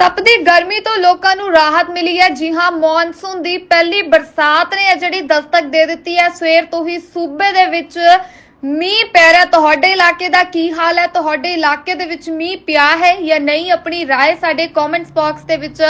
ਤਪਦੀ ਗਰਮੀ ਤੋਂ ਲੋਕਾਂ ਨੂੰ ਰਾਹਤ ਮਿਲੀ ਹੈ ਜੀ ਹਾਂ ਮੌਨਸੂਨ ਦੀ ਪਹਿਲੀ ਬਰਸਾਤ ਨੇ ਇਹ ਜਿਹੜੀ ਦਸਤਕ ਦੇ ਦਿੱਤੀ ਹੈ ਸਵੇਰ ਤੋਂ ਹੀ ਸੂਬੇ ਦੇ ਵਿੱਚ ਮੀਂਹ ਪੈ ਰਿਹਾ ਤੁਹਾਡੇ ਇਲਾਕੇ ਦਾ ਕੀ ਹਾਲ ਹੈ ਤੁਹਾਡੇ ਇਲਾਕੇ ਦੇ ਵਿੱਚ ਮੀਂਹ ਪਿਆ ਹੈ ਜਾਂ ਨਹੀਂ ਆਪਣੀ رائے ਸਾਡੇ ਕਮੈਂਟਸ ਬਾਕਸ ਦੇ ਵਿੱਚ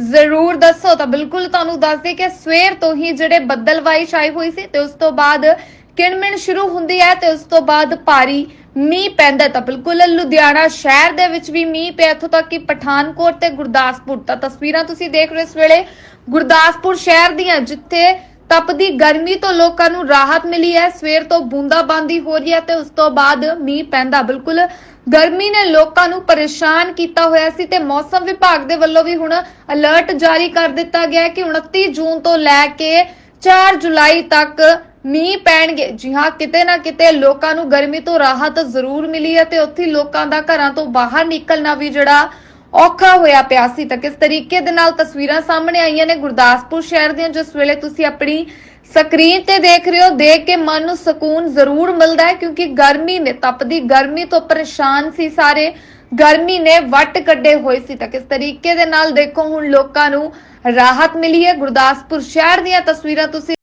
ਜ਼ਰੂਰ ਦੱਸੋ ਤਾਂ ਬਿਲਕੁਲ ਤੁਹਾਨੂੰ ਦੱਸ ਦੇ ਕਿ ਸਵੇਰ ਤੋਂ ਹੀ ਜਿਹੜੇ ਬੱਦਲਵਾਈ ਛਾਈ ਹੋਈ ਸੀ ਤੇ ਉਸ ਤੋਂ ਬਾਅਦ ਕਿਣਮਿਣ ਸ਼ੁਰੂ ਹੁੰਦੀ ਹੈ ਤੇ ਉਸ ਤੋਂ ਬਾਅਦ ਭਾਰੀ ਮੀਂਹ ਪੈਂਦਾ ਤਾਂ ਬਿਲਕੁਲ, ਲੁਧਿਆਣਾ ਸ਼ਹਿਰ ਦੇ ਵਿੱਚ ਵੀ ਮੀਂਹ ਪਿਆ, ਇੱਥੋਂ ਤੱਕ ਕਿ ਪਠਾਨਕੋਟ ਤੇ ਗੁਰਦਾਸਪੁਰ ਤਾਂ ਤਸਵੀਰਾਂ ਤੁਸੀਂ ਦੇਖ ਰਹੇ ਹੋ ਇਸ ਵੇਲੇ। ਗੁਰਦਾਸਪੁਰ ਸ਼ਹਿਰ ਦੀਆਂ, ਜਿੱਥੇ ਤਪਦੀ ਗਰਮੀ ਤੋਂ ਲੋਕਾਂ ਨੂੰ ਰਾਹਤ ਮਿਲੀ ਹੈ, ਸਵੇਰ ਤੋਂ ਬੂੰਦਾਬਾਂਦੀ ਹੋ ਰਹੀ ਹੈ ਤੇ ਉਸ ਤੋਂ ਬਾਅਦ ਮੀਂਹ ਪੈਂਦਾ ਬਿਲਕੁਲ। ਗਰਮੀ ਨੇ ਲੋਕਾਂ ਨੂੰ ਪਰੇਸ਼ਾਨ ਕੀਤਾ ਹੋਇਆ ਸੀ ਤੇ ਮੌਸਮ ਵਿਭਾਗ ਦੇ ਵੱਲੋਂ ਵੀ ਹੁਣ ਅਲਰਟ ਜਾਰੀ ਕਰ ਦਿੱਤਾ ਗਿਆ ਹੈ ਕਿ 29 ਜੂਨ ਤੋਂ ਲੈ ਕੇ 4 ਜੁਲਾਈ ਤੱਕ ਮੀਂਹ ਪੈਣਗੇ। ਜੀ ਹਾਂ, ਕਿਤੇ ਨਾ ਕਿਤੇ ਲੋਕਾਂ ਨੂੰ ਗਰਮੀ ਤੋਂ ਰਾਹਤ ਜ਼ਰੂਰ ਮਿਲੀ ਹੈ ਤੇ ਉੱਥੇ ਲੋਕਾਂ ਦਾ ਘਰਾਂ ਤੋਂ ਬਾਹਰ ਨਿਕਲਣਾ ਵੀ ਜਿਹੜਾ ਔਖਾ ਹੋਇਆ ਪਿਆ ਸੀ। ਤਾਂ ਕਿਸ ਤਰੀਕੇ ਦੇ ਨਾਲ ਤਸਵੀਰਾਂ ਸਾਹਮਣੇ ਆਈਆਂ ਨੇ ਗੁਰਦਾਸਪੁਰ ਸ਼ਹਿਰ ਦੀਆਂ, ਜਿਸ ਵੇਲੇ ਤੁਸੀਂ ਆਪਣੀ ਸਕਰੀਨ ਤੇ ਦੇਖ ਰਹੇ ਹੋ, ਦੇਖ ਕੇ ਮਨ ਨੂੰ ਸਕੂਨ ਜ਼ਰੂਰ ਮਿਲਦਾ ਹੈ, ਕਿਉਂਕਿ ਗਰਮੀ ਨੇ ਤਪਦੀ ਗਰਮੀ ਤੋਂ ਪਰੇਸ਼ਾਨ ਸੀ ਸਾਰੇ। ਗਰਮੀ ਨੇ ਵੱਟ ਕੱਢੇ ਹੋਏ ਸੀ। ਤਾਂ ਕਿਸ ਤਰੀਕੇ ਦੇ ਨਾਲ ਦੇਖੋ, ਹੁਣ ਲੋਕਾਂ ਨੂੰ ਰਾਹਤ ਮਿਲੀ ਹੈ। ਗੁਰਦਾਸਪੁਰ ਸ਼ਹਿਰ ਦੀਆਂ ਤਸਵੀਰਾਂ ਤੁਸੀਂ